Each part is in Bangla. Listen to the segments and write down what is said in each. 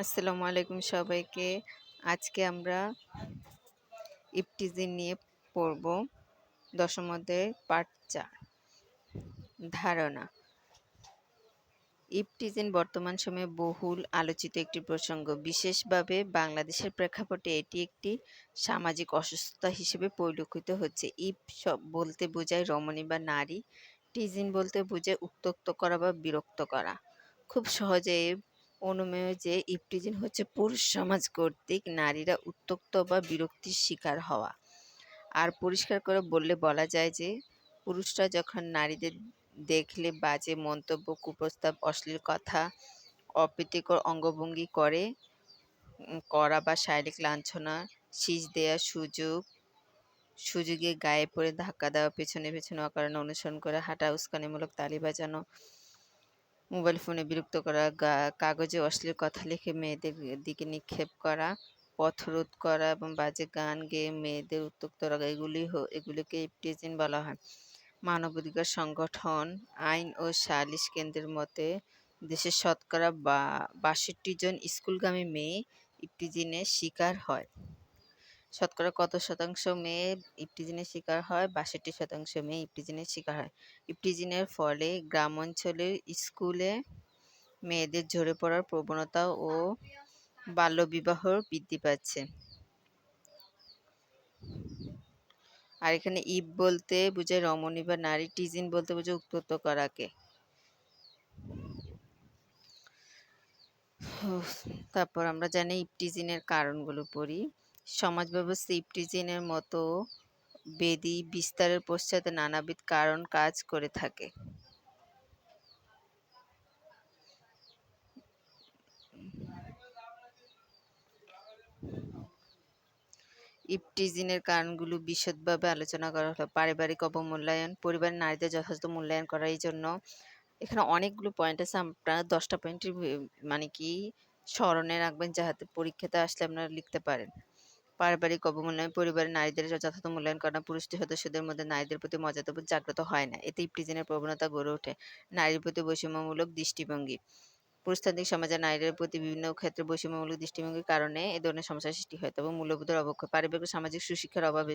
আসসালামু আলাইকুম সবাইকে। আজকে আমরা ইপটিজিন নিয়ে পড়ব দশম অধ্যায়ের পার্ট চার। ধারণা। ইপটিজিন বর্তমান সময়ে বহুল আলোচিত একটি প্রসঙ্গ। বিশেষভাবে বাংলাদেশের প্রেক্ষাপটে এটি একটি সামাজিক অসুস্থতা হিসেবে পরিলক্ষিত হচ্ছে। ইপ বলতে বোঝায় রমণী বা নারী। টিজিন বলতে বোঝায় উত্তক্ত করা বা বিরক্ত করা। খুব সহজে অনুমেয় যে ইপটিজিন হচ্ছে পুরুষ সমাজ কর্তৃক নারীরা উত্তক্ত বা বিরক্তির শিকার হওয়া। আর পরিষ্কার করে বললে বলা যায় যে, পুরুষরা যখন নারীদের দেখলে বাজে মন্তব্য, কুপ্রস্তাব, অশ্লীল কথা, অপ্রীতিকর অঙ্গভঙ্গি করে করা বা শারীরিক লাঞ্ছনা, শীষ দেওয়া সুযোগ, সুযোগে গায়ে পড়ে ধাক্কা দেওয়া, পেছনে পেছনে অকারণে অনুসরণ করে হাঁটা, উস্কানিমূলক তালি বাজানো মোবাইল ফোনে বিরক্ত করা কাগজে অশ্লীল কথা লিখে মেয়েদের দিকে নিক্ষেপ করা পথরোধ করা এবং বাজে গান গেয়ে মেয়েদের উত্তক্ত রাখা, এগুলি এগুলিকে ইপটিজিন বলা হয়। মানবাধিকার সংগঠন, আইন ও সালিশ কেন্দ্রের মতে দেশের শতকরা বা, বাষট্টি জন স্কুলগামী মেয়ে ইপটিজিনের শিকার হয়। শতকরা কত শতাংশ মেয়ে ইপটিজিনের শিকার হয়? বাষট্টি শতাংশ মেয়ে ইপটিজিনের শিকার হয়। ইপটিজিনের ফলে গ্রাম অঞ্চলের স্কুলে মেয়েদের ঝরে পড়ার প্রবণতা ও বাল্যবিবাহ বৃদ্ধি পাচ্ছে। আর এখানে ইপ বলতে বোঝায় রমণী বা নারী, টিজিন বলতে বোঝায় উত্তপ্ত করাকে। তারপর আমরা জানি ইপটিজিনের কারণগুলো পড়ি। সমাজ ব্যবস্থা ইপটিজিনের মতো বেদি বিস্তারের পশ্চাতে নানাবিধ কারণ কাজ করে থাকে। ইপটিজিনের কারণগুলো বিশদভাবে আলোচনা করা হলো। পারিবারিক অবমূল্যায়ন, পরিবারের নারীদের যথাযথ মূল্যায়ন করার জন্য। এখানে অনেকগুলো পয়েন্ট আছে আপনারা দশটা পয়েন্টের মানে কি, স্মরণে রাখবেন যাহাতে পরীক্ষাতে আসলে আপনারা লিখতে পারেন। পারিবারিক অবমূল্যায়ন পরিবারের নারীদের যথাযথ মূল্যায়ন করা পুরুষ সদস্যদের মধ্যে নারীদের প্রতি মর্যাদাবোধ জাগ্রত হয় না। এতে ইপটিজিনের প্রবণতা গড়ে ওঠে। নারীর প্রতি বৈষম্যমূলক দৃষ্টিভঙ্গি। পুরুষতান্ত্রিক সমাজে নারীদের প্রতি বিভিন্ন ক্ষেত্রে বৈষম্যমূলক দৃষ্টিভঙ্গির কারণে এ ধরনের সমস্যার সৃষ্টি হয় তবে মূল্যবোধের অবক্ষয়। পারিবারিক সামাজিক সুশিক্ষার অভাবে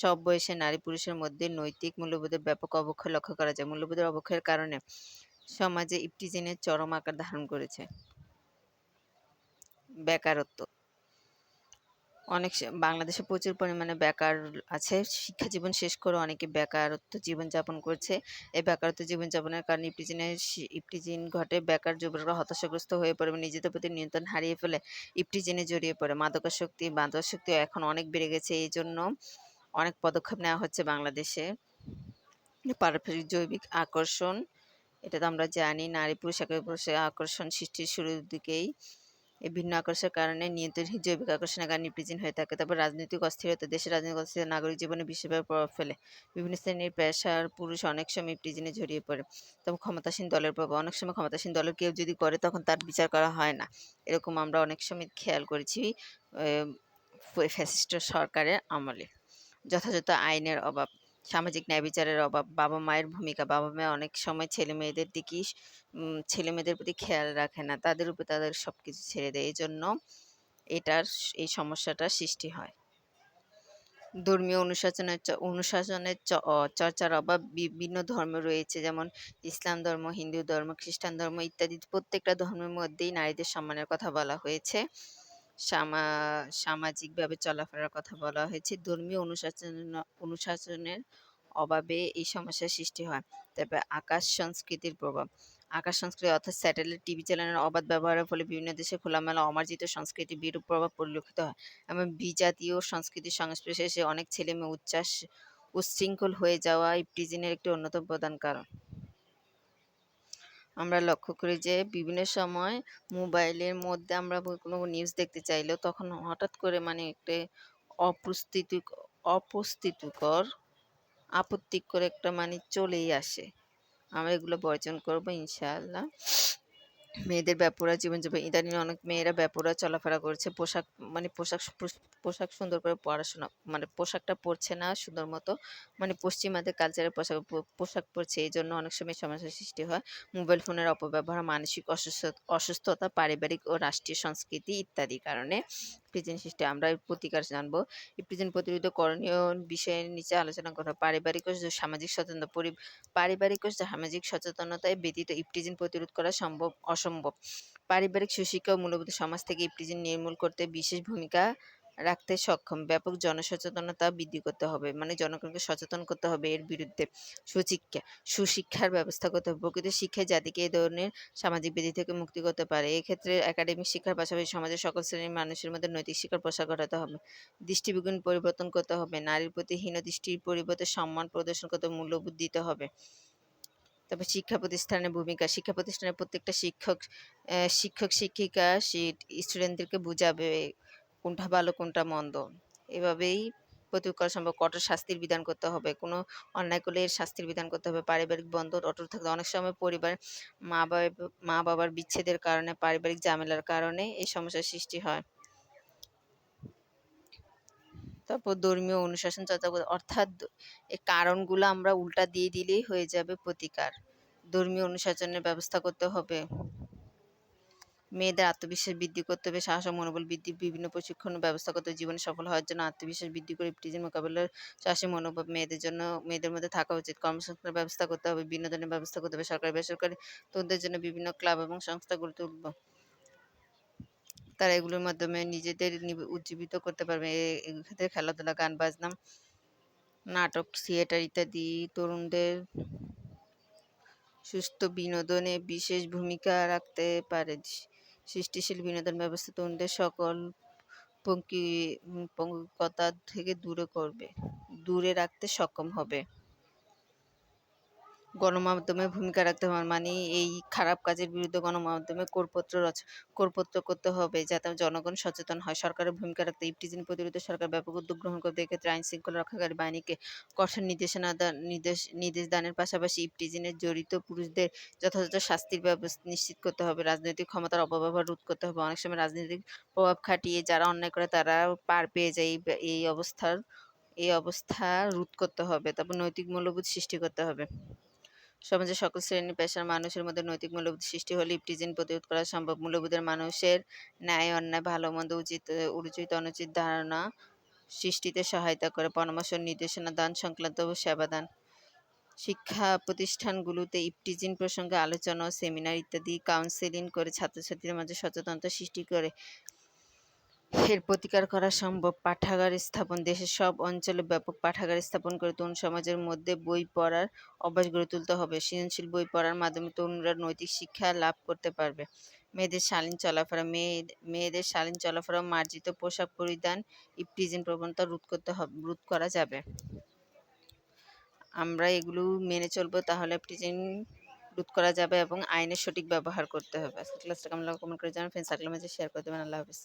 সব বয়সে নারী পুরুষের মধ্যে নৈতিক মূল্যবোধের ব্যাপক অবক্ষয় লক্ষ্য করা যায়। মূল্যবোধের অবক্ষয়ের কারণে সমাজে ইপটিজিনের চরম আকার ধারণ করেছে। বেকারত্ব। অনেক বাংলাদেশে প্রচুর পরিমাণে বেকার আছে। শিক্ষা জীবন শেষ করে অনেকে বেকারত্ব জীবনযাপন করছে। এই বেকারত্ব জীবনযাপনের কারণে ইপটিজিনের ইপটিজিন ঘটে। বেকার যুবকরা হতাশাগ্রস্ত হয়ে পড়ে নিজেদের প্রতি নিয়ন্ত্রণ হারিয়ে ফেলে ইপটিজিনে জড়িয়ে পড়ে। মাদকাসক্তি মাদকাসক্তি এখন অনেক বেড়ে গেছে। এই জন্য অনেক পদক্ষেপ নেওয়া হচ্ছে বাংলাদেশে। পারস্পরিক জৈবিক আকর্ষণ, এটা তো আমরা জানি নারী পুরুষ আকর্ষণ সৃষ্টির শুরুর দিকেই এই ভিন্ন আকর্ষণের কারণে নিয়ন্ত্রণ জৈবিক আকর্ষণের কারণে প্রিজিন হয়ে থাকে। তারপর রাজনৈতিক অস্থিরতা, দেশের রাজনৈতিক অস্থিরতা, নাগরিক জীবনে বিশেষভাবে প্রভাব ফেলে। বিভিন্ন শ্রেণির পেশার পুরুষ অনেক সময় প্রিজিনে জড়িয়ে পড়ে। তবে ক্ষমতাসীন দলের প্রভাব, অনেক সময় ক্ষমতাসীন দলের কেউ যদি করে, তখন তার বিচার করা হয় না। এরকম আমরা অনেক সময় খেয়াল করেছি ফ্যাসিস্ট সরকারের আমলে। যথাযথ আইনের অভাব। সামাজিক ন্যায় বিচারের অভাব, বাবা মায়ের ভূমিকা, বাবা মা অনেক সময় ছেলে মেয়েদের দিকেই ছেলে মেয়েদের প্রতি খেয়াল রাখে না। তাদের উপর তাদের সব কিছু ছেড়ে দেয়। এই জন্য এটার এই সমস্যাটা সৃষ্টি হয়। ধর্মীয় অনুশাসনের অনুশাসনের চর্চার অভাব বিভিন্ন ধর্ম রয়েছে। যেমন ইসলাম ধর্ম, হিন্দু ধর্ম, খ্রিস্টান ধর্ম ইত্যাদি প্রত্যেকটা ধর্মের মধ্যেই নারীদের সম্মানের কথা বলা হয়েছে। সামাজিকভাবে চলাফেরার কথা বলা হয়েছে। ধর্মীয় অনুশাসন, অনুশাসনের অভাবে এই সমস্যার সৃষ্টি হয়। তবে আকাশ সংস্কৃতির প্রভাব। আকাশ সংস্কৃতি অর্থাৎ স্যাটেলাইট, টিভি চ্যানেলের অবাধ ব্যবহারের ফলে বিভিন্ন দেশে খোলামেলা অমার্জিত সংস্কৃতি বিরূপ প্রভাব পরিলক্ষিত হয়। এবং বিজাতীয় সংস্কৃতির সংস্পর্শে এসে অনেক ছেলে মেয়ে উচ্ছ্বাস, উচ্ছৃঙ্খল হয়ে যাওয়া ইপটিজিনের একটি অন্যতম প্রধান কারণ। আমরা লক্ষ্য করি যে, বিভিন্ন সময় মোবাইলের মধ্যে আমরা কোনো নিউজ দেখতে চাইলেও তখন হঠাৎ করে মানে একটা অপ্রস্তুতি অপ্রস্তুতিকর আপত্তিকর একটা মানে চলেই আসে। আমরা এগুলো বর্জন করব ইনশাআল্লাহ। মেয়েদের ব্যাপরা, জীবনযাপন, ইদানিং অনেক মেয়েরা ব্যাপরা চলাফেরা করছে। পোশাক মানে পোশাক পোশাক সুন্দর করে পড়াশোনা মানে পোশাকটা পরছে না সুন্দর মতো। মানে পশ্চিমাদের কালচারের পোশাক পোশাক পরছে, এই জন্য অনেক সময় সমস্যার সৃষ্টি হয়। মোবাইল ফোনের অপব্যবহার, মানসিক অসুস্থ, অসুস্থতা, পারিবারিক ও রাষ্ট্রীয় সংস্কৃতি ইত্যাদি কারণে প্রেজেন্ট সিস্টেম আমরা প্রতিকার জানব। এই প্রেজেন্ট প্রতিরোধ করণীয় বিষয়ের নিচে আলোচনা করা পারিবারিক ও সামাজিক সচেতনতা, পরি- পারিবারিক ও সামাজিক সচেতনতায় ব্যতীত ইপটিজিন প্রতিরোধ করা সম্ভব অসম্ভব। পারিবারিক সুশিক্ষা ও মূলভূত সমাজ থেকে ইপটিজিন নির্মূল করতে বিশেষ ভূমিকা রাখতে সক্ষম। ব্যাপক জনসচেতনতা বৃদ্ধি করতে হবে। মানে জনগণকে সচেতন করতে হবে এর বিরুদ্ধে। সুশিক্ষা, সুশিক্ষার ব্যবস্থা করতে হবে। প্রকৃত শিক্ষায় জাতিকে এই ধরনের সামাজিক বিধি থেকে মুক্তি করতে পারে। এক্ষেত্রে একাডেমিক শিক্ষার পাশাপাশি সমাজের সকল শ্রেণির মানুষের মধ্যে নৈতিক শিক্ষার প্রসার ঘটাতে হবে। দৃষ্টিভঙ্গি পরিবর্তন করতে হবে। নারীর প্রতি হীন দৃষ্টির পরিবর্তে সম্মান প্রদর্শন করতে মূল্যবোধ দিতে হবে। তারপর শিক্ষা প্রতিষ্ঠানের ভূমিকা। শিক্ষা প্রতিষ্ঠানের প্রত্যেকটা শিক্ষক শিক্ষক, শিক্ষিকা স্টুডেন্টদেরকে বুঝাবে। কোনটা ভালো, কোনটা মন্দ। এভাবেই প্রতিরোধ করা সম্ভব। কঠোর শাস্তির বিধান করতে হবে। কোনো অন্যায় করলে এর শাস্তির বিধান করতে হবে। পারিবারিক বন্ধন অটুট থাকতে অনেক সময় পরিবার মা বাবা, মা বাবার বিচ্ছেদের কারণে, পারিবারিক ঝামেলার কারণে এই সমস্যার সৃষ্টি হয়। তারপর ধর্মীয় অনুশাসন চর্চা অর্থাৎ এই কারণগুলো আমরা উল্টা দিয়ে দিলেই হয়ে যাবে প্রতিকার। ধর্মীয় অনুশাসনের ব্যবস্থা করতে হবে। মেয়েদের আত্মবিশ্বাস বৃদ্ধি করতে হবে, সাহস ও মনোবল বৃদ্ধি, বিভিন্ন প্রশিক্ষণ ব্যবস্থা করতে জীবনে সফল হওয়ার জন্য আত্মবিশ্বাস বৃদ্ধি করে ইপটিজিং মোকাবিলার সাহসী মনোভাব মেয়েদের জন্য, মেয়েদের মধ্যে থাকা উচিত। কর্মসংস্থানের ব্যবস্থা করতে হবে বিনোদনের ব্যবস্থা করতে হবে, সরকারি বেসরকারি তরুণদের জন্য বিভিন্ন ক্লাব এবং সংস্থা গড়ে তুলব। তারা এগুলোর মাধ্যমে নিজেদের উজ্জীবিত করতে পারবে। এক্ষেত্রে খেলাধুলা, গান, বাজনা, নাটক, থিয়েটার ইত্যাদি তরুণদের সুস্থ বিনোদনে বিশেষ ভূমিকা রাখতে পারে। সৃষ্টিশীল বিনোদন ব্যবস্থা তরুণদের সকল পঙ্কি পঙ্কতা থেকে দূরে করবে। দূরে রাখতে সক্ষম হবে। গণমাধ্যমে ভূমিকা রাখতে হবে। মানে এই খারাপ কাজের বিরুদ্ধে গণমাধ্যমে করপত্র রচ, করপত্র করতে হবে যাতে জনগণ সচেতন হয়। সরকারের ভূমিকা রাখতে ইপটিজিন প্রতিরোধে সরকার ব্যাপক উদ্যোগ গ্রহণ করবে এক্ষেত্রে আইন শৃঙ্খলা রক্ষাকারী বাহিনীকে কঠোর নির্দেশনা নির্দেশ নির্দেশ দানের পাশাপাশি ইপটিজিনের জড়িত পুরুষদের যথাযথ শাস্তির ব্যবস্থা নিশ্চিত করতে হবে। রাজনৈতিক ক্ষমতার অপব্যবহার রোধ করতে হবে। অনেক সময় রাজনৈতিক প্রভাব খাটিয়ে যারা অন্যায় করে তারা পার পেয়ে যায়। এই অবস্থার, এই অবস্থা রোধ করতে হবে। তারপর নৈতিক মূল্যবোধ সৃষ্টি করতে হবে। সমাজের সকল শ্রেণি পেশার মানুষের মধ্যে নৈতিক মূল্যবোধ সৃষ্টি হলে ইপটিজিন প্রতিরোধ করা সম্ভব। মূল্যবোধের মানুষের ন্যায়, অন্যায়, ভালো, মন্দ, উচিত উচিত, অনুচিত ধারণা সৃষ্টিতে সহায়তা করে। পরামর্শ, নির্দেশনা, দান সংক্রান্ত সেবা দান শিক্ষা প্রতিষ্ঠানগুলোতে ইপটিজিন প্রসঙ্গে আলোচনা ও সেমিনার ইত্যাদি কাউন্সেলিং করে ছাত্রছাত্রীদের মাঝে সচেতনতা সৃষ্টি করে। এর প্রতিকার করা সম্ভব। পাঠাগার স্থাপন, দেশের সব অঞ্চলে ব্যাপক পাঠাগার স্থাপন করে তরুণ সমাজের মধ্যে বই পড়ার অভ্যাস গড়ে তুলতে হবে। সৃজনশীল বই পড়ার মাধ্যমে তরুণরা নৈতিক শিক্ষা লাভ করতে পারবে। মেয়েদের শালীন চলাফেরা মেয়ে মেয়েদের শালীন চলাফেরা মার্জিত পোশাক পরিধান, ইপটিজিন প্রবণতা রোধ করতে হবে, রোধ করা যাবে। আমরা এগুলো মেনে চলবো, তাহলে ইপটিজিন রোধ করা যাবে এবং আইনের সঠিক ব্যবহার করতে হবে। আজকের ক্লাসটা কেমন কমেন্ট করে জানাবেন। ফ্রেন্ডস আগলা মাঝে শেয়ার করে দেবেন। আল্লাহ হাফিজ।